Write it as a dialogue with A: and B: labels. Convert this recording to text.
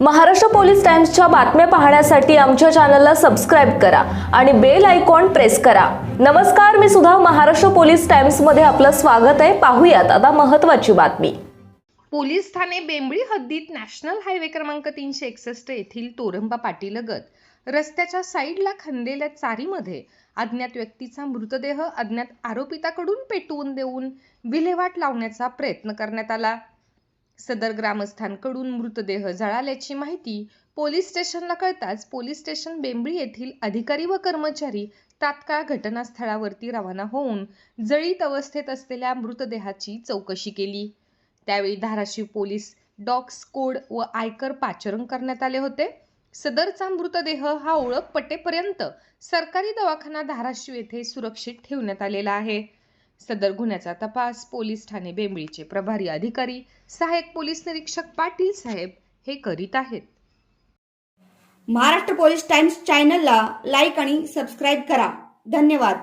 A: Maharashtra police टाइम्सच्या बातम्या पाहण्यासाठी आमच्या चॅनलला सबस्क्राईब करा आणि बेल आयकॉन प्रेस करा. नमस्कार मी सुद्धा महाराष्ट्र पोलीस टाइम्समध्ये आपलं स्वागत आहे. पाहूयात आता महत्वाची बातमी.
B: पोलीस ठाणे बेंबळी हद्दीत नॅशनल हायवे क्रमांक तीनशे एकसष्ट येथील तोरंबा पाटीलगत रस्त्याच्या साईडला खंदलेल्या चारीमध्ये अज्ञात व्यक्तीचा मृतदेह अज्ञात आरोपिताकडून पेटवून देऊन विल्हेवाट लावण्याचा प्रयत्न करण्यात आला. सदर ग्रामस्थांकडून मृतदेह जळाल्याची माहिती पोलीस स्टेशनला कळताच पोलीस स्टेशन बेंबळी येथील अधिकारी व कर्मचारी तात्काळ घटनास्थळावरती रवाना होऊन जळीत अवस्थेत असलेल्या मृतदेहाची चौकशी केली. त्यावेळी धाराशिव पोलीस डॉक्स कोड व आयकर पाचरण करण्यात आले होते. सदरचा मृतदेह हा ओळख पटेपर्यंत सरकारी दवाखाना धाराशिव येथे सुरक्षित ठेवण्यात आलेला आहे. सदर गुन्ह्याचा तपास पोलीस ठाणे बेंबळीचे प्रभारी अधिकारी सहाय्यक पोलीस निरीक्षक पाटील साहेब हे करीत आहेत.
C: महाराष्ट्र पोलीस टाइम्स चॅनलला लाईक आणि सबस्क्राईब करा. धन्यवाद.